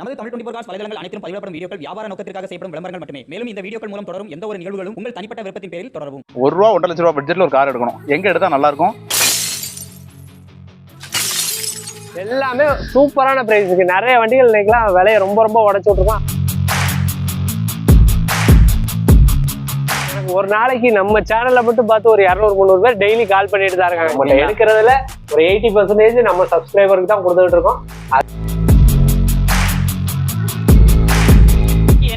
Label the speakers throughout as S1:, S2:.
S1: நமது Tamil twenty cos வலைதளங்கள் அனைத்தும் பதிவிடப்படும் வீடியோக்கள் வியாபார நோக்கத்திற்காக செய்யப்படும் விளம்பரங்கள் மட்டுமே. மேலும் இந்த வீடியோக்கள் மூலம் தொடரும் எந்த ஒரு நிகழ்வுகளும் உங்கள் தனிப்பட்ட விருப்பத்தின் பேரில் தொடரவும்.
S2: ஒரு ரூபா ஒன்றரை லட்ச ரூபா பட்ஜெட்ல ஒரு கார் எடுக்கணும். எங்க எடுத்தா நல்லா இருக்கும்
S3: எல்லாமே சூப்பரான பிரைஸ் இருக்கு நிறைய வண்டிகள் இன்னைக்கெல்லாம் விலையை ரொம்ப ரொம்ப உடச்சு விட்டுருக்கான். ஒரு நாளைக்கு நம்ம சேனல்ல மட்டும் பார்த்து ஒரு இரநூறு முந்நூறு பேர் டெய்லி கால் பண்ணிட்டு தான் இருக்காங்க. நம்ம எடுக்கிறதுல ஒரு எயிட்டி பர்சன்டேஜ் நம்ம சப்ஸ்கிரைபருக்கு தான் கொடுத்துட்டு இருக்கோம்.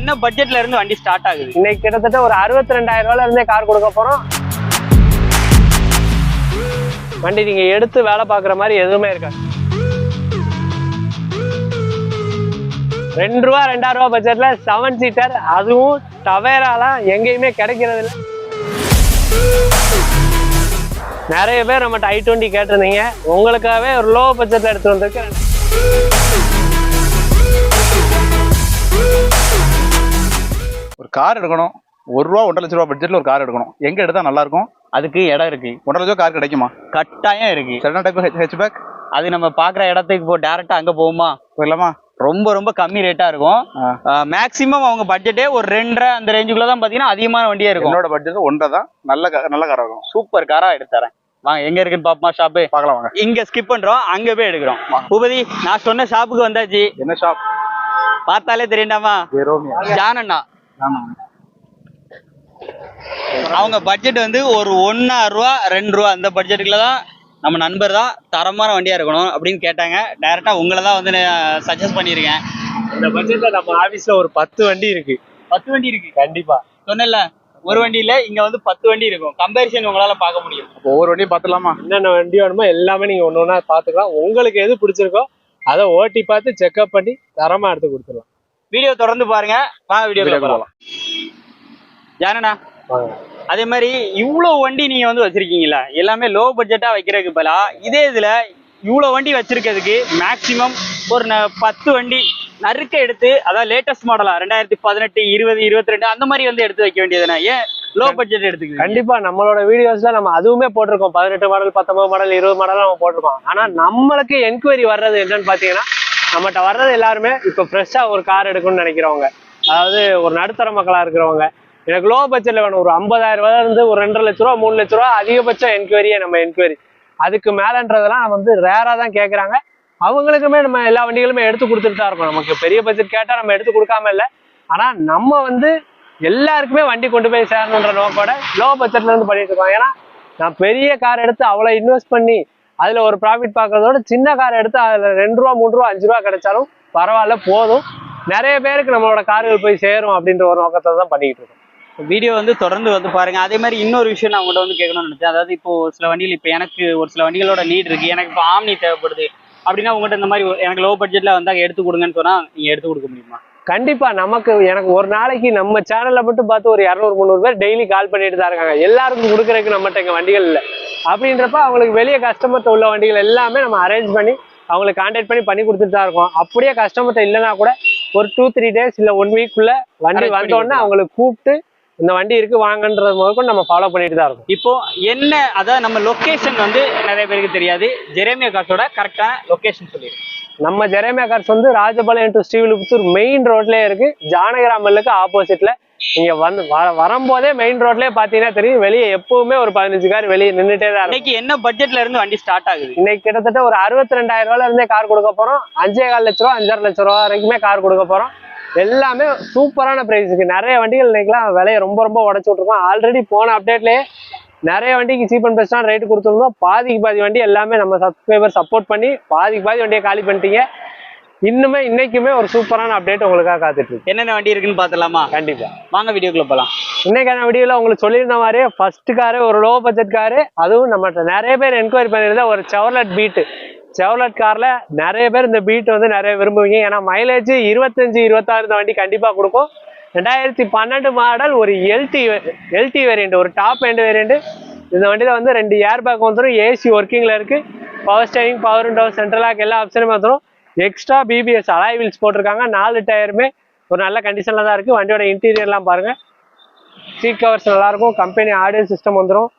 S4: என்ன பட்ஜெட்ல இருந்து வண்டி ஸ்டார்ட் ஆகுது?
S3: இன்னைக்கு கிட்டத்தட்ட ஒரு அறுபத்தி ரெண்டாயிரம் ரூபாயில இருந்தே கார் கொடுக்க போறோம். வண்டி நீங்க எடுத்து வேலை பார்க்குற மாதிரி எதுவுமே இருக்காது. ரெண்டு ரூபா ரெண்டாயிரம் ரூபா பட்ஜெட்ல செவன் சீட்டர் அதுவும் டவேராலாம் எங்கேயுமே கிடைக்கிறது இல்லை நிறைய பேர் நம்மகிட்ட ஐ டுவெண்ட்டி கேட்டிருந்தீங்க. உங்களுக்காகவே ஒரு லோ பட்ஜெட்டில் எடுத்து வந்திருக்கேன்.
S2: ஒரு கார் எடுக்கணும். ஒரு ரூபா ஒன்றரை லட்ச ரூபா பட்ஜெட்ல ஒரு கார் எடுக்கணும். எங்க எடுத்தா நல்லா இருக்கும்?
S4: அதுக்கு இடம் இருக்கு.
S2: ஒன்றரை லட்சம் கார் கிடைக்குமா?
S4: கட்டாயம் இருக்கு.
S2: செவன் டைப் ஹெச் பேக்
S4: அது நம்ம பாக்குற இடத்துக்கு போ டேரக்டா அங்க போகுமா?
S2: போயிடலாமா?
S4: ரொம்ப ரொம்ப கம்மி ரேட்டா இருக்கும்.
S2: ஆ.
S4: மேக்ஸிமம் அவங்க பட்ஜெட்டே ஒரு ரெண்டரை அந்த ரேஞ்சுக்குள்ள தான் பாத்தீங்கன்னா அதிகமான வண்டியா இருக்கும்.
S2: என்னோட பட்ஜெட் ஒன்றரை தான். நல்ல நல்ல கார் இருக்கும்.
S4: சூப்பர் காரா எடுத்து தரேன். வாங்க எங்க இருக்குன்னு பாப்போமா ஷாப்பு
S2: பார்க்கலாம் வாங்க.
S4: இங்க ஸ்கிப் பண்றோம். அங்க போய் எடுக்கிறோம். பூபதி நான் சொன்ன ஷாப்புக்கு வந்தாச்சு.
S2: என்ன ஷாப்
S4: பார்த்தாலே தெரியுண்டாமா ஜானண்ணா
S2: ஆமா
S4: அவங்க பட்ஜெட் வந்து ஒரு ஒன்னாயிரம் ரூபா ரெண்டு ரூபா அந்த பட்ஜெட்டுக்குள்ள தான் நம்ம நண்பர் தான் தரமான வண்டியா இருக்கணும் அப்படின்னு கேட்டாங்க. டைரக்டா உங்களை தான் வந்து சஜஸ்ட் பண்ணியிருக்கேன்.
S3: இந்த பட்ஜெட்ல நம்ம ஆபீஸ்ல ஒரு பத்து வண்டி இருக்கு.
S4: பத்து வண்டி இருக்கு.
S3: கண்டிப்பா.
S4: சொன்னேன்ல ஒரு வண்டி இல்ல இங்க வந்து பத்து வண்டி இருக்கும். கம்பேரிசன் உங்களால பார்க்க முடியும்.
S2: அப்போ ஒவ்வொரு வண்டியும் பார்த்துலாமா
S3: என்னென்ன வண்டி வேணுமோ எல்லாமே நீங்க ஒன்று ஒன்றா பார்த்துக்கலாம். உங்களுக்கு எது பிடிச்சிருக்கோ அதை ஓட்டி பார்த்து செக்அப் பண்ணி தரமா எடுத்து கொடுத்துடலாம்.
S4: வீடியோ தொடர்ந்து பாருங்க. வாங்க வீடியோ போகலாம் ஜானண்ணா அதே மாதிரி இவ்வளவு வண்டி நீங்க வந்து வச்சிருக்கீங்களா எல்லாமே லோ பட்ஜெட்டா வைக்கிறதுக்கு பதிலா இதே இதுல இவ்வளவு வண்டி வச்சிருக்கிறதுக்கு மேக்சிமம் ஒரு பத்து வண்டி நறுக்க எடுத்து அதாவது லேட்டஸ்ட் மாடலா ரெண்டாயிரத்தி பதினெட்டு இருபது இருபத்தி ரெண்டு அந்த மாதிரி வந்து எடுத்து வைக்க வேண்டியதுனா ஏன் லோ பட்ஜெட் எடுத்துக்கு
S3: கண்டிப்பா நம்மளோட வீடியோஸ்ல நம்ம அதுவுமே போட்டிருக்கோம். பதினெட்டு மாடல் பத்தொன்பது மாடல் இருபது மாடல் நம்ம போட்டிருக்கோம். ஆனா நம்மளுக்கு என்கொயரி வர்றது என்னன்னு பாத்தீங்கன்னா நம்மகிட்ட வர்றது எல்லாருமே இப்போ ஃப்ரெஷ்ஷாக ஒரு கார் எடுக்கணும்னு நினைக்கிறவங்க. அதாவது ஒரு நடுத்தர மக்களாக இருக்கிறவங்க. எனக்கு லோ பட்ஜெட்டில் வேணும். ஒரு ஐம்பதாயிரம் ரூபா இருந்து ஒரு ரெண்டரை லட்ச ரூபா மூணு லட்ச ரூபா அதிகபட்சம் என்கொயரியே நம்ம என்கொயரி அதுக்கு மேலன்றதெல்லாம் வந்து ரேராக தான் கேட்குறாங்க அவங்களுக்குமே நம்ம எல்லா வண்டிகளுமே எடுத்து கொடுத்துட்டு தான் இருக்கோம். நமக்கு பெரிய பட்ஜெட் கேட்டால் நம்ம எடுத்து கொடுக்காம இல்லை. ஆனால் நம்ம வந்து எல்லாருக்குமே வண்டி கொண்டு போய் சேரணுன்ற நோக்கோட லோ பட்ஜெட்லேருந்து பண்ணிட்டு இருக்கோம். ஏன்னா நான் பெரிய கார் எடுத்து அவ்வளோ இன்வெஸ்ட் பண்ணி அதுல ஒரு ப்ராஃபிட் பார்க்கறதோட சின்ன கார் எடுத்து அதுல ரெண்டு ரூபா மூணு ரூபா அஞ்சு ரூபா கிடைச்சாலும் பரவாயில்ல போதும். நிறைய பேருக்கு நம்மளோட கார்கள் போய் சேரும் அப்படின்ற ஒரு நோக்கத்தை தான் பண்ணிட்டு இருக்கோம்.
S4: வீடியோ வந்து தொடர்ந்து வந்து பாருங்க. அதே மாதிரி இன்னொரு விஷயம் நான் உங்கள்கிட்ட வந்து கேட்கணும்னு நினைச்சேன். அதாவது இப்போ ஒரு சில வண்டிகள் இப்போ எனக்கு ஒரு சில வண்டிகளோட நீட் இருக்கு. எனக்கு இப்போ ஆம்னி தேவைப்படுது. அப்படின்னா உங்கள்கிட்ட இந்த மாதிரி எனக்கு லோ பட்ஜெட்ல வந்தா எடுத்து கொடுங்கன்னு சொன்னா நீங்க எடுத்து கொடுக்க முடியுமா?
S3: கண்டிப்பா நமக்கு எனக்கு ஒரு நாளைக்கு நம்ம சேனல்ல மட்டும் பார்த்து ஒரு இரநூறு முந்நூறு பேர் டெய்லி கால் பண்ணிட்டு தான் இருக்காங்க. எல்லாருக்கும் கொடுக்குறதுக்கு நம்மகிட்ட இங்க வண்டிகள் இல்லை. அப்படின்றப்ப அவங்களுக்கு வெளியே கஸ்டமர்கிட்ட உள்ள வண்டிகள் எல்லாமே நம்ம அரேஞ்ச் பண்ணி அவங்களுக்கு கான்டாக்ட் பண்ணி பண்ணி கொடுத்துட்டு தான் இருக்கோம். அப்படியே கஸ்டமர்கிட்ட இல்லைன்னா கூட ஒரு டூ த்ரீ டேஸ் இல்லை ஒன் வீக்குள்ள வண்டி
S4: Arrange பண்ணி
S3: வந்த உடனே அவங்களுக்கு கூப்பிட்டு இந்த வண்டி இருக்கு வாங்கன்றது முதற்கொண்டு நம்ம ஃபாலோ பண்ணிட்டு தான் இருக்கோம்.
S4: இப்போ என்ன அதாவது நம்ம லொகேஷன் வந்து நிறைய பேருக்கு தெரியாது. ஜெரேமியா கார்ஸோட கரெக்டான லொகேஷன் சொல்லிடுங்க
S3: நம்ம ஜெரேமியா கார்ஸ் வந்து ராஜபாளையம் டு ஸ்ரீவில்லிபுத்தூர் மெயின் ரோட்லயே இருக்கு. ஜானகிராமலுக்கு ஆப்போசிட்ல நீங்க வந்து வரும்போதே மெயின் ரோட்லயே பாத்தீங்கன்னா தெரியும். வெளியே எப்பவுமே ஒரு பதினஞ்சு கார் வெளியே நின்றுட்டே தான்
S4: இன்னைக்கு என்ன பட்ஜெட்ல இருந்து வண்டி ஸ்டார்ட் ஆகுது?
S3: இன்னைக்கு கிட்டத்தட்ட ஒரு அறுபத்தி ரெண்டாயிரம் ரூபாயில இருந்தே கார் கொடுக்க போறோம். அஞ்சே கால் லட்ச ரூபா அஞ்சாறு லட்ச ரூபா வரைக்குமே கார் கொடுக்க போறோம். எல்லாமே சூப்பரான பிரைஸுக்கு நிறைய வண்டிகள் இன்னைக்கெல்லாம் விலையை ரொம்ப ரொம்ப உடச்சு விட்டுருக்கோம். ஆல்ரெடி போன அப்டேட்லயே நிறைய வண்டிக்கு சீப் அண்ட் பெஸ்டான ரேட் கொடுத்துருந்தோம். பாதிக்கு பாதி வண்டி எல்லாமே நம்ம சப்ஸ்கிரைபர் சப்போர்ட் பண்ணி பாதிக்கு பாதி வண்டியை காலி பண்ணிட்டீங்க. இன்னுமே இன்னைக்குமே ஒரு சூப்பரான அப்டேட் உங்களுக்காக காத்துட்டு இருக்கு
S4: என்னென்ன வண்டி இருக்குன்னு பாத்துலாமா
S3: கண்டிப்பா.
S4: வாங்க வீடியோக்குள்ள போலாம்.
S3: இன்னைக்கான வீடியோல உங்களுக்கு சொல்லியிருந்த மாதிரியே ஃபர்ஸ்ட் காரு ஒரு லோ பட்ஜெட் காரு அதுவும் நம்மகிட்ட நிறைய பேர் என்கொயரி பண்ணியிருந்தா ஒரு செவர்லெட் பீட்டு செவர்லெட் கார்ல நிறைய பேர் இந்த பீட் வந்து நிறைய விரும்புவீங்க. ஏன்னா மைலேஜ் இருபத்தஞ்சு இருபத்தாறு இந்த வண்டி கண்டிப்பா கொடுக்கும். ரெண்டாயிரத்தி பன்னெண்டு மாடல் ஒரு எல்டி எல்டி வேரியண்ட் ஒரு டாப் எண்ட் வேரியண்ட் இந்த வண்டியில வந்து ரெண்டு ஏர் பேக் வந்துடும் ஏசி ஒர்க்கிங்ல இருக்கு. Power steering power window central lock எல்லா ஆப்ஷனுமே வந்துடும் எக்ஸ்ட்ரா பிபிஎஸ் அலாய் வீல்ஸ் போட்டிருக்காங்க. நாலு டயருமே ஒரு நல்ல கண்டிஷனில் தான் இருக்குது வண்டியோட இன்டீரியர்லாம் பாருங்கள் சீட் கவர்ஸ் நல்லாயிருக்கும் கம்பெனி ஆடியோ சிஸ்டம் வந்துடும்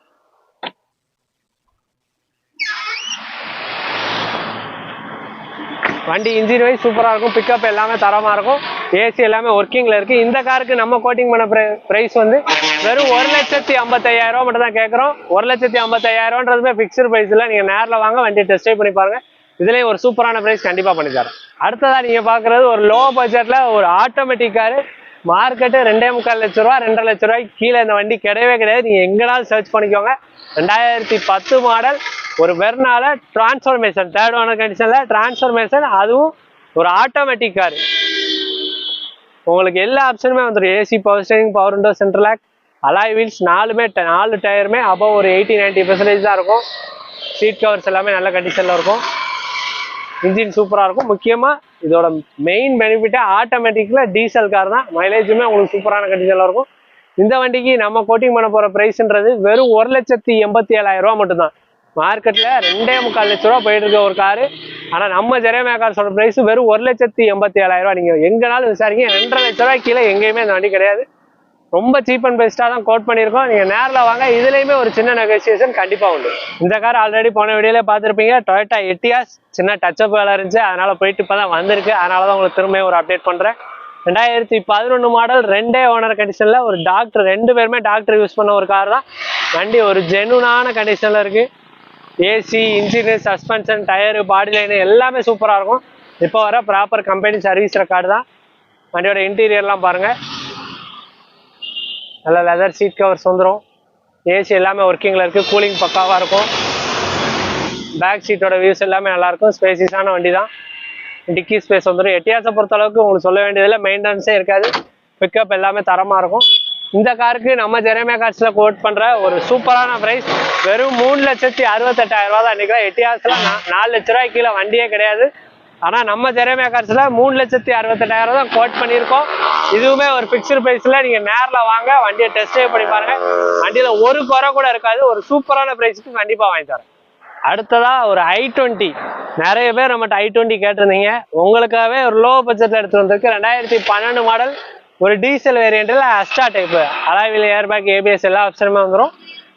S3: வண்டி இன்ஜின் வைஸ் சூப்பராக இருக்கும். பிக்கப் எல்லாமே தரமாக இருக்கும். ஏசி எல்லாமே ஒர்க்கிங்கில் இருக்குது இந்த காருக்கு நம்ம கோட்டிங் பண்ண ப்ரைஸ் வந்து வெறும் ஒரு லட்சத்தி ஐம்பத்தையாயிரம் ரூபா மட்டும் தான் கேட்குறோம் ஒரு லட்சத்தி ஐம்பத்தையாயிரம்ன்றதுமே ஃபிக்ஸ்டு ப்ரைஸில் நீங்கள் நேரில் வாங்க வண்டியை டெஸ்ட் பண்ணி பாருங்கள் இதுலேயும் ஒரு சூப்பரான ப்ரைஸ் கண்டிப்பாக பண்ணி தரேன். அடுத்ததாக நீங்கள் பார்க்குறது ஒரு லோ பட்ஜெட்டில் ஒரு ஆட்டோமேட்டிக் காரு மார்க்கெட்டு ரெண்டே முக்கால் லட்ச ரூபா ரெண்டரை லட்ச ரூபாய்க்கு கீழே இந்த வண்டி கிடையவே கிடையாது. நீங்கள் எங்கேனாலும் சர்ச் பண்ணிக்கோங்க. ரெண்டாயிரத்தி பத்து மாடல் ஒரு வெர்னால டிரான்ஸ்ஃபர்மேஷன் தேர்ட் ஓனர் கண்டிஷனில் டிரான்ஸ்ஃபர்மேஷன் அதுவும் ஒரு ஆட்டோமேட்டிக் காரு உங்களுக்கு எல்லா ஆப்ஷனுமே வந்துடும் AC power steering power window central alloy wheels நாலுமே ட- நாலு டயருமே அபவ் ஒரு எயிட்டி 90% பெர்சன்டேஜ் தான் இருக்கும். சீட் கவர்ஸ் எல்லாமே நல்ல கண்டிஷனில் இருக்கும். இன்ஜின் சூப்பராக இருக்கும். முக்கியமாக இதோட மெயின் பெனிஃபிட்டே ஆட்டோமேட்டிக்கில் டீசல் கார் தான். மைலேஜுமே உங்களுக்கு சூப்பரான கண்டிஷனில் இருக்கும். இந்த வண்டிக்கு நம்ம கோட்டிங் பண்ண போகிற ப்ரைஸ்ன்றது வெறும் ஒரு லட்சத்தி எண்பத்தி ஏழாயிரம் ரூபா மட்டும்தான். மார்க்கெட்டில் ரெண்டே முக்கால் லட்ச ரூபா போயிட்டு இருக்க ஒரு காரு ஆனால் நம்ம ஜெரேமியா கார்ஸோட ப்ரைஸ் வெறும் ஒரு லட்சத்தி எண்பத்தி ஏழாயிரம் ரூபா. நீங்கள் எங்கனாலும் விசாரிங்க. ரெண்டரை லட்ச ரூபாய் கீழே எங்கேயுமே இந்த வண்டி கிடையாது. ரொம்ப சீப் அண்ட் பெஸ்ட்டாக தான் கோட் பண்ணியிருக்கோம். நீங்கள் நேரில் வாங்க. இதுலேயுமே ஒரு சின்ன நெகோசியேஷன் கண்டிப்பாக உண்டு. இந்த கார் ஆல்ரெடி போன வீடியோல பார்த்துருப்பீங்க. டொயோட்டா எட்டியாஸ் சின்ன டச்சப் வேலை இருந்துச்சு. அதனால் போயிட்டு இப்போ தான் வந்திருக்கு. அதனால தான் உங்களுக்கு திரும்ப ஒரு அப்டேட் பண்ணுறேன் ரெண்டாயிரத்தி பதினொன்று மாடல் ரெண்டே ஓனர் கண்டிஷனில் ஒரு டாக்டர் ரெண்டு பேருமே டாக்டர் யூஸ் பண்ண ஒரு கார் தான். வண்டி ஒரு ஜெனுனான கண்டிஷனில் இருக்குது AC engine suspension tyre body line எல்லாமே சூப்பராக இருக்கும். இப்போ வர ப்ராப்பர் கம்பெனி சர்வீஸ் ரெக்கார்டு தான். வண்டியோட இன்டீரியர்லாம் பாருங்கள் நல்ல லெதர் சீட் கவர்ஸ் வந்துடும் ஏசி எல்லாமே ஒர்க்கிங்கில் இருக்குது கூலிங் பக்காவாக இருக்கும். பேக் சீட்டோட வியூஸ் எல்லாமே நல்லாயிருக்கும் ஸ்பேசிஸான வண்டி தான் டிக்கி ஸ்பேஸ் வந்துடும் எட்டியாசை பொறுத்த அளவுக்கு உங்களுக்கு சொல்ல வேண்டியதில்லை. மெயின்டெனன்ஸே இருக்காது. பிக்கப் எல்லாமே தரமாக இருக்கும். இந்த காருக்கு நம்ம ஜெரேமியா காட்சியில் கோட் பண்ணுற ஒரு சூப்பரான ப்ரைஸ் வெறும் மூணு லட்சத்தி அறுபத்தெட்டாயிரம் ரூபா தான் இன்றைக்கி நான் நாலு லட்ச ரூபாய்க்கு கீழே வண்டியே கிடையாது. ஆனால் நம்ம ஜெரேமியா மூணு லட்சத்தி அறுபத்தெட்டாயிரம் தான் கோட் பண்ணியிருக்கோம். இதுவுமே ஒரு ஃபிக்ஸ்டு ப்ரைஸில் நீங்கள் நேரில் வாங்க வண்டியை டெஸ்ட் பண்ணி பாருங்கள் வண்டியில் ஒரு குறை கூட இருக்காது ஒரு சூப்பரான ப்ரைஸுக்கு கண்டிப்பாக வாங்கி தரேன். அடுத்ததா ஒரு ஐ டுவெண்ட்டி நிறைய பேர் நம்மகிட்ட ஐ டுவெண்ட்டி கேட்டிருந்தீங்க. உங்களுக்காகவே ஒரு லோ பட்ஜெட்ல எடுத்து வந்திருக்கு. ரெண்டாயிரத்தி பன்னெண்டு மாடல் ஒரு டீசல் வேரியண்ட்டில் அஸ்டா டைப்பு அலாவில் ஏர்பேக் ஏபிஎஸ் எல்லா ஆப்ஷனுமே வந்துடும்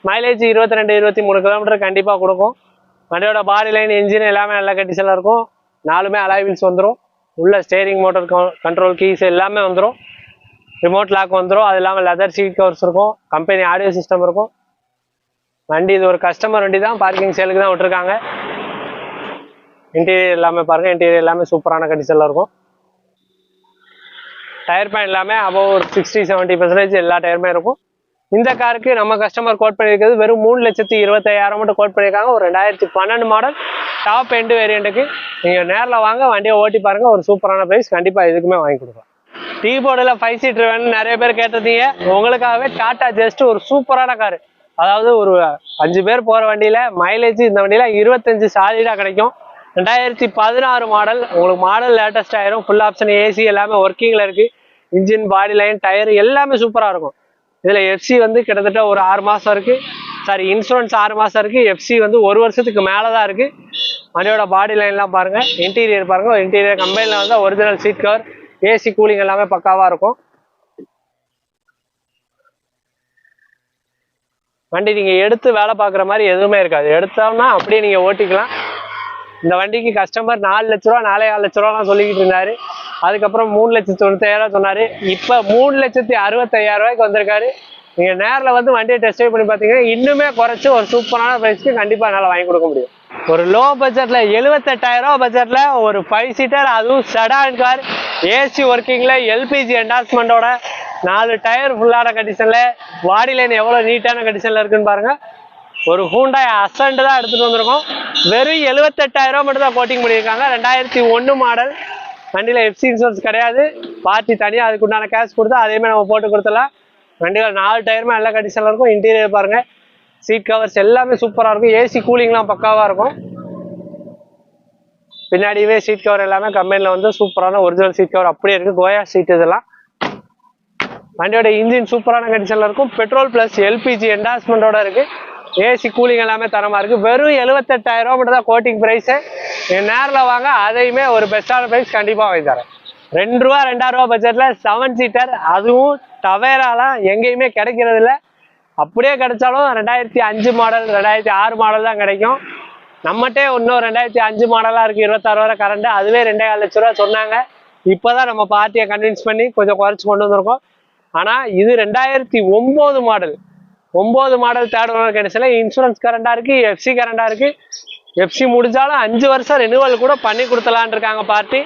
S3: மைலேஜ் இருபத்தி ரெண்டு இருபத்தி மூணு கிலோமீட்டர் கண்டிப்பாக கொடுக்கும். வண்டியோட பாடி லைன் இன்ஜின் எல்லாமே நல்ல கண்டிஷனில் இருக்கும். நாலுமே அலாய் வீல்ஸ் வந்துடும் உள்ள ஸ்டேரிங் மோட்டர் கண்ட்ரோல் கீஸ் எல்லாமே வந்துடும் ரிமோட் லாக் வந்துடும் அது இல்லாமல் லெதர் சீட் கவர்ஸ் இருக்கும். கம்பெனி ஆடியோ சிஸ்டம் இருக்கும். வண்டி இது ஒரு கஸ்டமர் வண்டி தான். பார்க்கிங் சேலுக்கு தான் விட்டுருக்காங்க. இன்டீரியர் எல்லாமே பாருங்க. இன்டீரியர் எல்லாமே சூப்பரான கண்டிஷனில் இருக்கும். டயர் பேன் எல்லாமே அபவ் ஒரு சிக்ஸ்டி செவன்ட்டி பர்சன்டேஜ் எல்லா டயருமே இருக்கும். இந்த காருக்கு நம்ம கஸ்டமர் கோட் பண்ணியிருக்கிறது வெறும் மூணு லட்சத்தி இருபத்தாயிரம் மட்டும் கோட் பண்ணியிருக்காங்க. ஒரு ரெண்டாயிரத்தி பன்னெண்டு மாடல் டாப் எண்டு வேரியண்ட்டுக்கு நீங்கள் நேரில் வாங்க வண்டியை ஓட்டி பாருங்கள் ஒரு சூப்பரான ப்ரைஸ் கண்டிப்பாக எதுக்குமே வாங்கி கொடுக்கலாம். டீ போர்டில் ஃபைவ் சீட்டர் வேணும்னு நிறைய பேர் கேட்டிருந்தீங்க. உங்களுக்காகவே டாட்டா ஜஸ்ட் ஒரு சூப்பரான கார் அதாவது ஒரு அஞ்சு பேர் போகிற வண்டியில் மைலேஜ் இந்த வண்டியில் இருபத்தஞ்சு சாலிடாக கிடைக்கும். ரெண்டாயிரத்தி பதினாறு மாடல் உங்களுக்கு மாடல் லேட்டஸ்ட் ஆயிரும். ஃபுல் ஆப்ஷன் ஏசி எல்லாமே ஒர்க்கிங்கில் இருக்குது இன்ஜின் பாடி லைன் டயர் எல்லாமே சூப்பராக இருக்கும். இதில் எஃப்சி வந்து கிட்டத்தட்ட ஒரு ஆறு மாதம் இருக்குது சாரி இன்சூரன்ஸ் ஆறு மாதம் இருக்குது எஃப்சி வந்து ஒரு வருஷத்துக்கு மேலே தான் இருக்குது வண்டியோட பாடி லைன்லாம் பாருங்கள் இன்டீரியர் பாருங்கள் இன்டீரியர் கம்பெனியில் வந்து original seat cover AC cooling எல்லாமே பக்காவாக இருக்கும். வண்டி நீங்கள் எடுத்து வேலை பார்க்குற மாதிரி எதுவுமே இருக்காது. எடுத்தோம்னா அப்படியே நீங்கள் ஓட்டிக்கலாம். இந்த வண்டிக்கு கஸ்டமர் நாலு லட்ச ரூபா நாலே நாலு லட்ச ரூபாலாம் சொல்லிக்கிட்டு இருந்தாரு. அதுக்கப்புறம் மூணு லட்சத்தி தொண்ணூத்தாயிரம் சொன்னாரு. இப்போ மூணு லட்சத்தி அறுபத்தையாயிரம் ரூபாய்க்கு வந்திருக்காரு. நீங்க நேரில் வந்து வண்டியை டெஸ்ட் ட்ரைவ் பண்ணி பார்த்தீங்கன்னா இன்னுமே குறைச்சு ஒரு சூப்பரான ப்ரைஸ்க்கு கண்டிப்பாக என்னால் வாங்கி கொடுக்க முடியும். ஒரு லோ பட்ஜெட்ல எழுபத்தெட்டாயிரம் ரூபா பட்ஜெட்ல ஒரு ஃபைவ் சீட்டர் அதுவும் செடான் கார் ஏசி ஒர்க்கிங்ல எல்பிஜி என்டாஸ்மெண்டோட நாலு டயர் ஃபுல்லான கண்டிஷன்ல பாடி லைன் எவ்வளோ நீட்டான கண்டிஷன்ல இருக்குன்னு பாருங்க. ஒரு ஹூண்டாய் அசண்ட் தான் எடுத்துகிட்டு வந்திருக்கோம். வெறும் எழுபத்தெட்டாயிரம் மட்டும் தான் கோட்டிங் பண்ணியிருக்காங்க. ரெண்டாயிரத்தி ஒன்று மாடல் வண்டியில் எஃப்சி இன்சூரன்ஸ் கிடையாது. பார்ட்டி தனியாக அதுக்கு உண்டான கேஷ் கொடுத்தா அதேமாதிரி நம்ம போட்டு கொடுத்துடலாம். வண்டியில் நாலு டயருமே நல்ல கண்டிஷனில் இருக்கும். இன்டீரியர் பாருங்கள் சீட் கவர்ஸ் எல்லாமே சூப்பராக இருக்கும். ஏசி கூலிங்லாம் பக்காவாக இருக்கும். பின்னாடியே சீட் கவர் எல்லாமே கம்பெனியில் வந்து சூப்பரான ஒரிஜினல் சீட் கவர் அப்படியே இருக்குது கோயா சீட் இதெல்லாம். வண்டியோட இன்ஜின் சூப்பரான கண்டிஷனில் இருக்கும். பெட்ரோல் ப்ளஸ் எல்பிஜி என்டாஸ்மெண்ட்டோட இருக்குது ஏசி கூலிங் எல்லாமே தரமாக இருக்கு. வெறும் எழுபத்தெட்டாயிரம் ரூபா மட்டும் தான் கோட்டிங் ப்ரைஸு நேரில் வாங்க அதையுமே ஒரு பெஸ்ட்டான ப்ரைஸ் கண்டிப்பாக வாங்கி தரேன். ரெண்டு ரூபா ரெண்டாயிரம் ரூபா பட்ஜெட்டில் செவன் சீட்டர் அதுவும் டவேராலாம் எங்கேயுமே கிடைக்கிறது இல்லை. அப்படியே கிடைச்சாலும் ரெண்டாயிரத்தி அஞ்சு மாடல் ரெண்டாயிரத்தி ஆறு மாடல் தான் கிடைக்கும். நம்மகிட்டே இன்னும் ரெண்டாயிரத்தி அஞ்சு மாடலாக இருக்குது இருபத்தாறு வரை கரண்ட்டு அதுவே ரெண்டே கால் லட்ச ரூபா சொன்னாங்க. இப்போதான் நம்ம பார்ட்டியை கன்வின்ஸ் பண்ணி கொஞ்சம் குறைச்சி கொண்டு வந்திருக்கோம். ஆனால் இது ரெண்டாயிரத்தி ஒம்பது மாடல் ஒம்பது மாடல் தேர்ட் ஓனர் கிடைச்சல இன்சூரன்ஸ் கரண்டாக இருக்குது எஃப்சி கரண்டாக இருக்குது எஃப்சி முடிஞ்சாலும் அஞ்சு வருஷம் ரினுவல் கூட பண்ணி கொடுத்தலான் இருக்காங்க பார்ட்டி.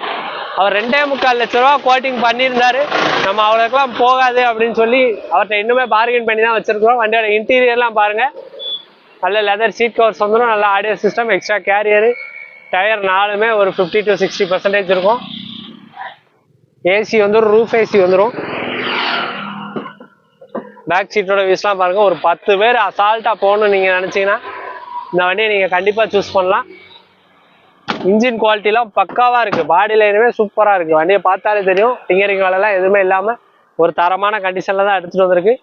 S3: அவர் ரெண்டே முக்கால் லட்ச ரூபா கோட்டிங் பண்ணியிருந்தாரு. நம்ம அவ்வளோக்கெல்லாம் போகாது அப்படின்னு சொல்லி அவர்கிட்ட இன்னுமே பார்கெயின் பண்ணி தான் வச்சிருக்கிறோம். வண்டியோட இன்டீரியர்லாம் பாருங்க. நல்ல லெதர் சீட் கவர்ஸ் வந்துடும் நல்ல audio system extra carrier tyre நாலுமே ஒரு ஃபிஃப்டி டு சிக்ஸ்டி பர்சன்டேஜ் இருக்கும். ஏசி வந்துடும் ரூஃப் ஏசி வந்துடும் பேக் சீட்டோட வியூஸ்லாம் பாருங்க. ஒரு பத்து பேர் அசால்ட்டாக போகணும்னு நீங்கள் நினச்சிங்கன்னா இந்த வண்டியை நீங்கள் கண்டிப்பாக சூஸ் பண்ணலாம். இன்ஜின் குவாலிட்டிலாம் பக்காவாக இருக்குது பாடி லைனுமே சூப்பராக இருக்குது வண்டியை பார்த்தாலே தெரியும். டிங்கரிங் வேலைலாம் எதுவுமே இல்லாமல் ஒரு தரமான கண்டிஷனில் தான் எடுத்துகிட்டு வந்திருக்கு.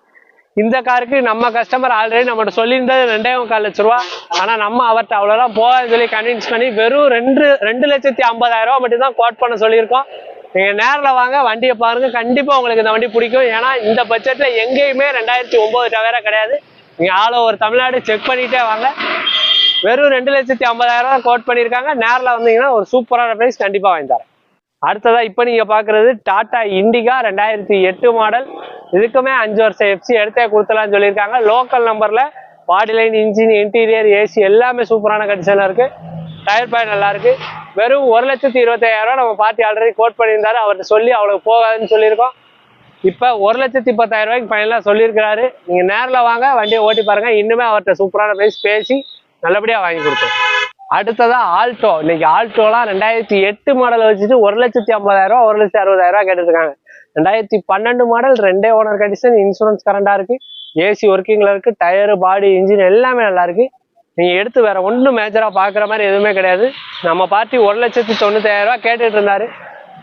S3: இந்த காருக்கு நம்ம கஸ்டமர் ஆல்ரெடி நம்மகிட்ட சொல்லியிருந்தது ரெண்டே முக்கால் லட்ச ரூபா. ஆனால் நம்ம அவர்கிட்ட அவ்வளோதான் போகாதுன்னு சொல்லி கன்வின்ஸ் பண்ணி வெறும் ரெண்டு ரெண்டு லட்சத்தி ஐம்பதாயிரம் ரூபா மட்டும் தான் கோட் பண்ண சொல்லியிருக்கோம். நீங்கள் நேரில் வாங்க வண்டியை பாருங்கள் கண்டிப்பாக உங்களுக்கு இந்த வண்டி பிடிக்கும். ஏன்னா இந்த பட்ஜெட்டில் எங்கேயுமே ரெண்டாயிரத்தி ஒம்பது டவேரா கிடையாது. நீங்கள் ஆல் ஓவர் தமிழ்நாடு செக் பண்ணிகிட்டே வாங்க. வெறும் ரெண்டு லட்சத்தி ஐம்பதாயிரம் கோட் பண்ணியிருக்காங்க. நேரில் வந்தீங்கன்னா ஒரு சூப்பரான ப்ரைஸ் கண்டிப்பாக வாங்கி தரேன். அடுத்ததாக இப்போ நீங்கள் பார்க்குறது டாடா இண்டிகா ரெண்டாயிரத்தி எட்டு மாடல். இதுக்குமே அஞ்சு வருஷம் எஃப்சி எடுத்தே கொடுத்தலாம்னு சொல்லியிருக்காங்க. லோக்கல் நம்பரில் body line engine interior AC எல்லாமே சூப்பரான கண்டிஷனில் இருக்குது டயர் பாய் நல்லா இருக்கு வெறும் ஒரு லட்சத்தி இருபத்தாயிரம் நம்ம பார்த்து ஆல்ரெடி கோட் பண்ணியிருந்தாரு. அவர்கிட்ட சொல்லி அவ்வளவு போகாதுன்னு சொல்லியிருக்கோம். இப்போ ஒரு லட்சத்தி பத்தாயிரம் ரூபாய்க்கு ஃபைனலாக சொல்லியிருக்கிறாரு. நீங்கள் நேரில் வாங்க வண்டியை ஓட்டி பாருங்க. இன்னுமே அவர்கிட்ட சூப்பரான பிரைஸ் பேசி நல்லபடியாக வாங்கி கொடுத்தோம். அடுத்ததான் ஆல்டோ இன்னைக்கு ஆல்டோலாம் ரெண்டாயிரத்தி எட்டு மாடல் வச்சுட்டு ஒரு லட்சத்தி ஐம்பதாயிரம் ரூபா ஒரு லட்சத்தி அறுபதாயிரம் ரூபா கேட்டுருக்காங்க. ரெண்டாயிரத்தி பன்னெண்டு மாடல் ரெண்டே ஓனர் கண்டிஷன் இன்சூரன்ஸ் கரண்டா இருக்கு. ஏசி ஒர்க்கிங்ல இருக்கு. டயரு பாடி இன்ஜின் எல்லாமே நல்லா இருக்கு. நீங்கள் எடுத்து வேறு ஒன்றும் மேஜராக பார்க்குற மாதிரி எதுவுமே கிடையாது. நம்ம பார்ட்டி ஒரு லட்சத்தி தொண்ணூத்தாயிரரூவா கேட்டுட்டு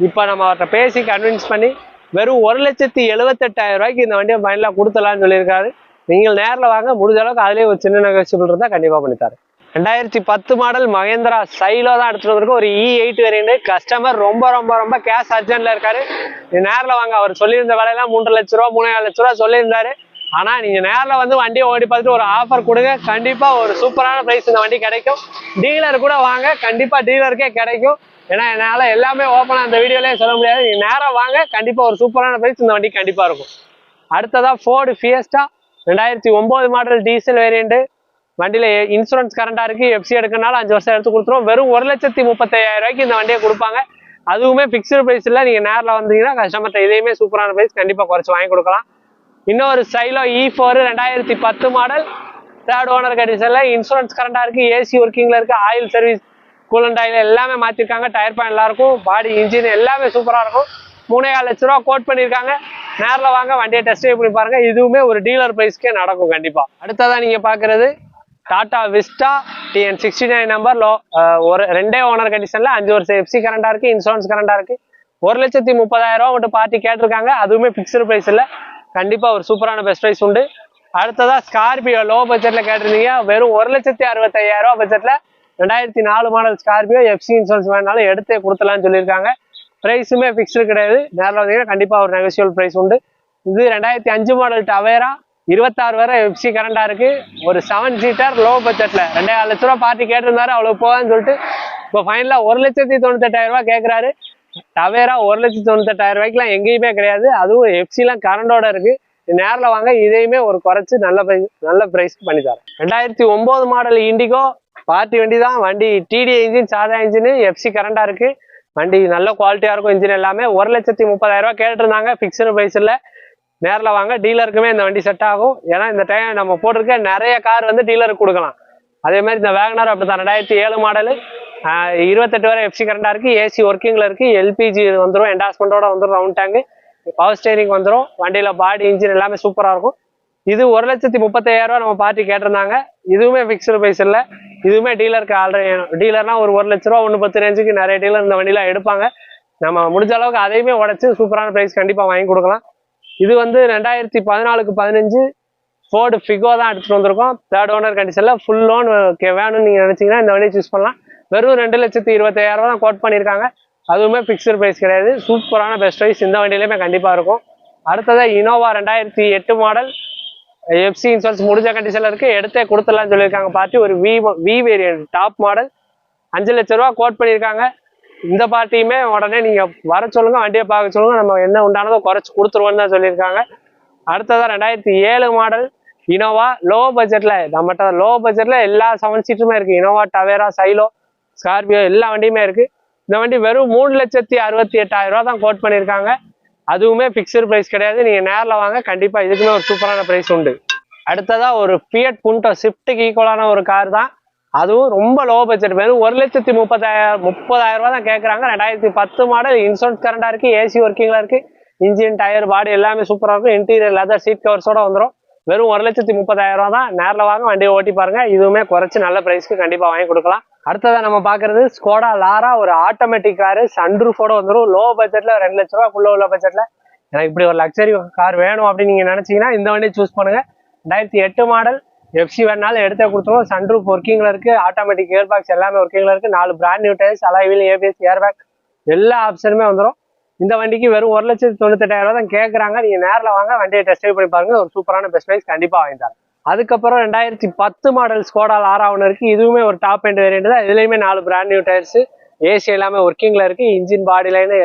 S3: இப்போ நம்ம அவர்கிட்ட பேசி கன்வின்ஸ் பண்ணி வெறும் ஒரு லட்சத்தி எழுபத்தெட்டாயிரம் ரூபாய்க்கு இந்த வண்டியை ஃபைனலாக கொடுத்தலாம்னு சொல்லியிருக்காரு. நீங்கள் நேரில் வாங்க முடிஞ்ச அளவுக்கு அதுலேயே ஒரு சின்ன நெகோசியபிள் இருந்தால் கண்டிப்பாக பண்ணித்தாரு. ரெண்டாயிரத்தி பத்து மாடல் மகேந்திரா சைலோ தான் எடுத்துகிட்டு வந்திருக்கோம் ஒரு இ எயிட் வேரியண்ட் கஸ்டமர் ரொம்ப ரொம்ப ரொம்ப கேஷ் அர்ஜென்ட்ல இருக்காரு. நீ வாங்க அவர் சொல்லியிருந்த விலையெல்லாம் மூன்று லட்ச ரூபா மூணு லட்ச ரூபா சொல்லியிருந்தாரு. ஆனால் நீங்கள் நேரில் வந்து வண்டியை ஓடி பார்த்துட்டு ஒரு ஆஃபர் கொடுங்க. கண்டிப்பாக ஒரு சூப்பரான ப்ரைஸ் இந்த வண்டி கிடைக்கும். டீலர் கூட வாங்க. கண்டிப்பாக டீலருக்கே கிடைக்கும். ஏன்னா என்னால் எல்லாமே ஓப்பனாக அந்த வீடியோலேயே சொல்ல முடியாது. நீங்கள் நேராக வாங்க. கண்டிப்பாக ஒரு சூப்பரான ப்ரைஸ் இந்த வண்டி கண்டிப்பாக இருக்கும். அடுத்ததாக ஃபோர்டு ஃபியஸ்டா ரெண்டாயிரத்தி ஒம்பது மாடல் டீசல் வேரியண்ட்டு வண்டியில் இன்சூரன்ஸ் கரண்டாக இருக்குது எஃப்சி எடுக்கனால அஞ்சு வருஷம் எடுத்து கொடுத்துருவோம். வெறும் ஒரு லட்சத்தி முப்பத்தையாயிரம் ரூபாய்க்கு இந்த வண்டியை கொடுப்பாங்க. அதுவுமே ஃபிக்ஸ்டு பிரைஸ் இல்லை. நீங்கள் நேரில் வந்தீங்கன்னா கஸ்டமர்கிட்ட இதையுமே சூப்பரான ப்ரைஸ் கண்டிப்பாக குறைச்சி வாங்கி கொடுக்கலாம். இன்னொரு சைலோ இ ஃபோர் ரெண்டாயிரத்தி பத்து மாடல் தேர்ட் ஓனர் கண்டிஷன்ல இன்சூரன்ஸ் கரண்டா இருக்கு ஏசி ஒர்க்கிங்ல இருக்கு ஆயில் சர்வீஸ் கூலண்ட் ஆயில் எல்லாமே மாத்திருக்காங்க. டயர் பேன் எல்லாருக்கும் பாடி இன்ஜின் எல்லாமே சூப்பரா இருக்கும். மூணே கால் லட்ச ரூபா கோட் பண்ணியிருக்காங்க நேரில் வாங்க வண்டியை டெஸ்ட் ட்ரைவ் பண்ணி பாருங்க. இதுவுமே ஒரு டீலர் ப்ரைஸ்க்கே நடக்கும் கண்டிப்பா. அடுத்ததான் நீங்க பாக்குறது Tata Vista TN sixty nine number low ஒரு ரெண்டே ஓனர் கண்டிஷன்ல அஞ்சு வருஷம் எஃப்சி கரண்டா இருக்கு இன்சூரன்ஸ் கரண்டா இருக்கு. ஒரு லட்சத்தி முப்பதாயிரம் ரூபா மட்டும் பார்ட்டி கேட்டிருக்காங்க. அதுவுமே பிக்சடு ப்ரைஸ் இல்லை கண்டிப்பாக ஒரு சூப்பரான பெஸ்ட் ப்ரைஸ் உண்டு. அடுத்ததாக ஸ்கார்பியோ லோ பட்ஜெட்டில் கேட்டிருந்தீங்க. வெறும் ஒரு லட்சத்தி அறுபத்தையாயிரம் பட்ஜெட்டில் ரெண்டாயிரத்தி நாலு மாடல் ஸ்கார்பியோ எஃப்சி இன்சூரன்ஸ் வேணாலும் எடுத்தே கொடுத்துலான்னு சொல்லியிருக்காங்க. ப்ரைஸுமே ஃபிக்ஸ்டு கிடையாது. நேரில் வந்தீங்கன்னா கண்டிப்பாக ஒரு நெகோசியல் ப்ரைஸ் உண்டு. இது ரெண்டாயிரத்தி அஞ்சு மாடல் டவேரா இருபத்தாறு வரை எஃப்சி கரண்டாக இருக்குது ஒரு செவன் சீட்டர் லோ. பட்ஜெட்டில் ரெண்டாயிரம் லட்ச ரூபா பார்ட்டி கேட்டிருந்தாரு. அவ்வளோ போகான்னு சொல்லிட்டு இப்போ ஃபைனலாக ஒரு லட்சத்தி தொண்ணூத்தெட்டாயிரம் ரூபாய் கேட்குறாரு டவேரா ஒரு லட்சத்தி தொண்ணூத்தெட்டாயிரம் ரூபாய்க்குலாம் எங்கேயுமே கிடையாது. அதுவும் எஃப்சிலாம் கரண்டோட இருக்கு. நேரில் வாங்க இதையுமே ஒரு குறைச்சி நல்ல price- நல்ல ப்ரைஸ்க்கு பண்ணி தரேன். ரெண்டாயிரத்தி ஒன்பது மாடல் இண்டிகோ பார்ட்டி வண்டி தான். வண்டி டிடி இன்ஜின் சாதா இன்ஜின் எஃப்சி கரண்டா இருக்கு. வண்டி நல்ல குவாலிட்டியா இருக்கும் இன்ஜின் எல்லாமே. ஒரு லட்சத்தி முப்பதாயிரம் ரூபாய் கேட்டிருந்தாங்க ஃபிக்ஸ்டு ப்ரைஸ் இல்லை நேரில் வாங்க டீலருக்குமே இந்த வண்டி செட் ஆகும். ஏன்னா இந்த டைம் நம்ம போட்டிருக்க நிறைய கார் வந்து டீலருக்கு கொடுக்கலாம். அதே மாதிரி இந்த வேகனார் அப்படிதான் ரெண்டாயிரத்தி ஏழு மாடலு இருபத்தெட்டு வரை எஃப்சி கரண்டா இருக்கு ஏசி ஒர்க்கிங்ல இருக்கு எல்பிஜி வந்துடும் என்டாஸ்மெண்ட்டோட வந்துடும் ரவுண்ட் டேங்கு பவர் ஸ்டேரிங் வந்துடும் வண்டியில பாடி இன்ஜின் எல்லாமே சூப்பரா இருக்கும். இது ஒரு லட்சத்தி முப்பத்தாயிரம் நம்ம பார்ட்டி கேட்டிருந்தாங்க. இதுவுமே ஃபிக்ஸ்டு ப்ரைஸ் இல்லை. இதுவுமே டீலருக்கு ஆல்ரெடி டீலர்னா ஒரு ஒரு லட்ச ரூபா ஒன்று பத்து ரேஞ்சுக்கு நிறைய டீலர் இந்த வண்டிலாம் எடுப்பாங்க. நம்ம முடிஞ்ச அளவுக்கு அதையுமே உடச்சி சூப்பரான ப்ரைஸ் கண்டிப்பாக வாங்கி கொடுக்கலாம். இது வந்து ரெண்டாயிரத்தி பதினாலுக்கு பதினஞ்சு ஃபோர்டு ஃபிகோ தான் எடுத்துகிட்டு வந்திருக்கோம். தேர்ட் ஓனர் கண்டிஷனில் ஃபுல் லோன் வேணும்னு நீங்கள் நினச்சிங்கன்னா இந்த வண்டியை சூஸ் பண்ணலாம். வெறும் ரெண்டு லட்சத்தி இருபத்தாயிரம் ரூபா தான் கோட் பண்ணியிருக்காங்க. அதுவுமே ஃபிக்ஸ்டு ப்ரைஸ் கிடையாது. சூப்பரான பெஸ்ட் ப்ரைஸ் இந்த வண்டியிலுமே கண்டிப்பாக இருக்கும். அடுத்ததாக இனோவா ரெண்டாயிரத்தி எட்டு மாடல் எஃப்சி இன்சூரன்ஸ் முடிஞ்ச கண்டிஷனில் இருக்குது எடுத்தே கொடுத்துடலாம்னு சொல்லியிருக்காங்க. பார்ட்டி ஒரு V V variant top model அஞ்சு லட்ச ரூபா கோட் பண்ணியிருக்காங்க. இந்த பார்ட்டியுமே உடனே நீங்கள் வர சொல்லுங்கள் வண்டியை பார்க்க சொல்லுங்கள் நம்ம என்ன உண்டானதோ குறைச்சி கொடுத்துருவோம்னு தான் சொல்லியிருக்காங்க. அடுத்ததான் ரெண்டாயிரத்தி ஏழு மாடல் இனோவா லோ பட்ஜெட்டில் நம்மகிட்ட லோ பட்ஜெட்டில் எல்லா செவன் சீட்டுமே இருக்குது இனோவா டவேரா சைலோ ஸ்கார்பியோ எல்லா வண்டியுமே இருக்குது இந்த வண்டி வெறும் மூணு லட்சத்தி அறுபத்தி எட்டாயிரம் ரூபா தான் கோட் பண்ணியிருக்காங்க. அதுவுமே ஃபிக்ஸ்டு ப்ரைஸ் கிடையாது. நீங்கள் நேரில் வாங்க. கண்டிப்பாக இதுக்குமே ஒரு சூப்பரான ப்ரைஸ் உண்டு. அடுத்ததாக ஒரு ஃபியட் புண்டோ ஷிஃப்ட்டுக்கு ஈக்குவலான ஒரு கார் தான். அதுவும் ரொம்ப லோ பட்ஜெட் வெறும் ஒரு லட்சத்தி முப்பதாயிரம் முப்பதாயிரம் ரூபா தான் கேட்குறாங்க ரெண்டாயிரத்தி பத்து மாடல் இன்சூரன்ஸ் கரண்டாக இருக்குது ஏசி ஒர்க்கிங்கில் இருக்குது இன்ஜின் டயர் பாடி எல்லாமே சூப்பராக இருக்கும். இன்டீரியர் லெதர் சீட் கவர்ஸோட வந்துடும் வெறும் ஒரு லட்சத்தி முப்பதாயிரம் ரூபா தான். நேரில் வாங்க வண்டியை ஓட்டி பாருங்கள் இதுவுமே குறைச்சி நல்ல ப்ரைஸ்க்கு கண்டிப்பாக வாங்கி கொடுக்கலாம். அடுத்ததாக நம்ம பாக்குறது ஸ்கோடா லாரா ஒரு ஆட்டோமேட்டிக் காரு சன்ரூஃபோட வந்துடும் லோ பட்ஜெட்ல ரெண்டு லட்ச குள்ள உள்ள பட்ஜெட்ல எனக்கு இப்படி ஒரு லக்ஸரி கார் வேணும் அப்படின்னு நீங்க நினைச்சீங்கன்னா இந்த வண்டியை சூஸ் பண்ணுங்க. ரெண்டாயிரத்தி எட்டு மாடல் எஃப்சி வேணாலும் எடுத்து கொடுத்துருவோம். சன்ரூப் ஒர்க்கிங்ல இருக்கு. ஆட்டோமேட்டிக் ஏர் பாக்ஸ் எல்லாமே ஒர்க்கிங்ல இருக்கு. நாலு பிராண்ட் நியூ டயர்ஸ் அலைவில் ஏபிஎஸ் ஏர் பேக் எல்லா ஆப்ஷனுமே வந்துடும் இந்த வண்டிக்கு வெறும் ஒரு லட்சத்தி தொண்ணூத்தெட்டாயிரம் ரூபா தான் கேட்குறாங்க நீங்க நேரில் வாங்க வண்டியை டெஸ்ட் ட்ரைவ் பண்ணி பாருங்க. ஒரு சூப்பரான பெஸ்ட் ப்ரைஸ் கண்டிப்பா வாங்கி தரேன். அதுக்கப்புறம் ரெண்டாயிரத்தி பத்து மாடல் ஸ்கோடால் லாரா இருக்குது இதுவுமே ஒரு டாப் எண்ட் வேரியன்ட் தான். இதுலேயுமே நாலு பிராண்ட் நியூ டயர்ஸு ஏசி எல்லாமே ஒர்க்கிங்கில் இருக்குது இன்ஜின் பாடி லைனு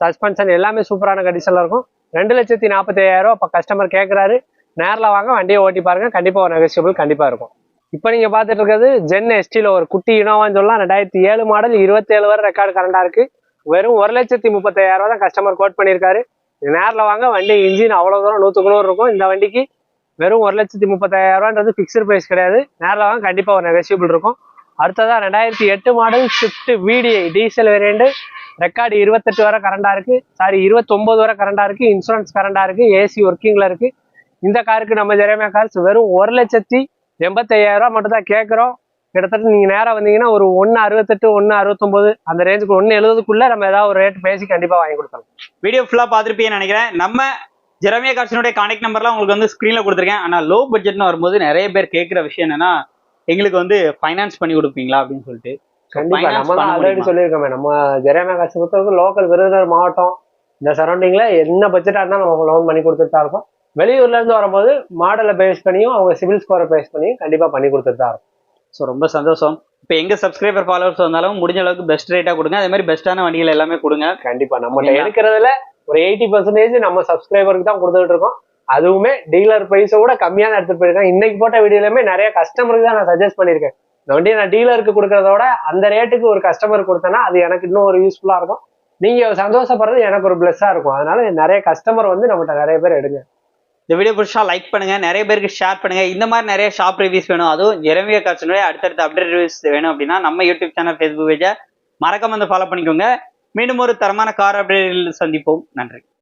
S3: சஸ்பென்ஷன் எல்லாமே சூப்பரான கண்டிஷனில் இருக்கும். ரெண்டு லட்சத்தி நாற்பத்தி ஐயாயிரம் இப்போ கஸ்டமர் கேட்குறாரு நேரில் வாங்க வண்டியை ஓட்டி பாருங்க. கண்டிப்பாக ஒரு நெகோசியபிள் கண்டிப்பாக இருக்கும். இப்போ நீங்கள் பார்த்துட்டு இருக்கிறது ஜென் எஸ்டியில் ஒரு குட்டி இனோவான்னு சொல்லலாம். ரெண்டாயிரத்தி ஏழு மாடல் இருபத்தேழு வரை ரெக்கார்டு கரண்டாக இருக்குது வெறும் ஒரு லட்சத்தி முப்பத்தாயிரம் தான் கஸ்டமர் கோட் பண்ணியிருக்காரு. நேரில் வாங்க வண்டி இன்ஜின் அவ்வளோ தூரம் நூற்றுக்கு நூறு இருக்கும். இந்த வண்டிக்கு வெறும் ஒரு லட்சத்தி முப்பத்தாயிரம் ரூபான்றது ஃபிக்ஸ்டு ப்ரைஸ் கிடையாது. நேரில் வாங்க கண்டிப்பாக ஒரு நெகோசியபிள் இருக்கும். அடுத்ததாக ரெண்டாயிரத்தி எட்டு model Swift VDI diesel variant record இருபத்தெட்டு வரை கரண்டாக இருக்கு. சாரி இருபத்தொம்போது வரை கரண்டாக இருக்குது இன்சூரன்ஸ் கரண்டாக இருக்குது ஏசி ஒர்க்கிங்கில் இருக்குது இந்த காருக்கு நம்ம ஜெரேமியா கார்ஸ் வெறும் ஒரு லட்சத்தி எண்பத்தையாயிரரூவா மட்டும் தான் கேட்குறோம். கிட்டத்தட்ட நீங்கள் நேராக வந்தீங்கன்னா ஒரு ஒன்று அறுபத்தெட்டு ஒன்று அறுபத்தொம்போது அந்த ரேஞ்சுக்கு ஒன்று எழுபதுக்குள்ளே நம்ம ஏதாவது ஒரு ரேட் பேசி கண்டிப்பாக வாங்கி கொடுக்கலாம்.
S4: வீடியோ ஃபுல்லாக பார்த்துருப்பீங்கன்னு நினைக்கிறேன். நம்ம ஜெரமியா கார்ஸினுடைய கான்டாக்ட் நம்பர்லாம் உங்களுக்கு வந்து ஸ்க்ரீன்ல கொடுத்துருக்கேன். ஆனா லோ பட்ஜெட்னு வரும்போது நிறைய பேர் கேட்குற விஷயம் என்னன்னா எங்களுக்கு வந்து ஃபைனான்ஸ் பண்ணி கொடுப்பீங்களா அப்படின்னு சொல்லிட்டு.
S3: கண்டிப்பா. நம்ம ஆல்ரெடி? சொல்லியிருக்கோமே. நம்ம ஜெரேமியா காசு பொறுத்தவரைக்கும் லோக்கல் விருதுநகர் மாவட்டம் இந்த சரௌண்டிங்ல என்ன பட்ஜெட்டா இருந்தாலும் நம்ம லோன் பண்ணி கொடுத்துட்டு தான் இருக்கோம். வெளியூர்ல இருந்து வரும்போது மாடலை பேஸ் பண்ணியும் அவங்க சிவில் ஸ்கோரை பேஸ் பண்ணியும் கண்டிப்பா பண்ணி கொடுத்துட்டு தான் இருக்கும்.
S4: ஸோ ரொம்ப சந்தோஷம். இப்போ எங்க சப்ஸ்கிரைபர் ஃபாலோவர்ஸ் வந்தாலும் முடிஞ்ச அளவுக்கு பெஸ்ட் ரேட்டா கொடுங்க. அதே மாதிரி பெஸ்ட்டான வண்டிகள் எல்லாமே கொடுங்க.
S3: கண்டிப்பா. நம்ம? எடுக்கிறதுல ஒரு எயிட்டி பர்சன்டேஜ் நம்ம சப்ஸ்கிரைபருக்கு தான் கொடுத்துட்டு இருக்கோம். அதுவுமே டீலர் பிரைஸை கூட தான் எடுத்துட்டு போயிருக்கேன் இன்னைக்கு போட்ட வீடியோலையுமே நிறைய கஸ்டமருக்கு தான் நான் சஜஸ்ட் பண்ணியிருக்கேன். இந்த வண்டியை நான் டீலருக்கு கொடுக்கறதோட அந்த ரேட்டுக்கு ஒரு கஸ்டமர் கொடுத்தேன்னா அது எனக்கு இன்னும் ஒரு யூஸ்ஃபுல்லாக இருக்கும். நீங்கள் சந்தோஷப்படுறது எனக்கு ஒரு பிளஸ்ஸா இருக்கும். அதனால நிறைய கஸ்டமர் வந்து நம்மகிட்ட நிறைய பேர் எடுங்க.
S4: இந்த வீடியோ பிடிச்சா லைக் பண்ணுங்க. நிறைய பேருக்கு ஷேர் பண்ணுங்க. இந்த மாதிரி நிறைய ஷாப் ரிவ்யூஸ் வேணும். அதுவும் ஜெரமியா கார்ஸினுடைய அடுத்தடுத்த அப்டேட் ரிவ்யூஸ் வேணும் அப்படின்னா நம்ம யூடியூப் சேனல் ஃபேஸ்புக் பேஜை மறக்காம வந்து ஃபாலோ பண்ணிக்கோங்க. மீண்டும் ஒரு தரமான கார் அப்டேட்டில் சந்திப்போம். நன்றி.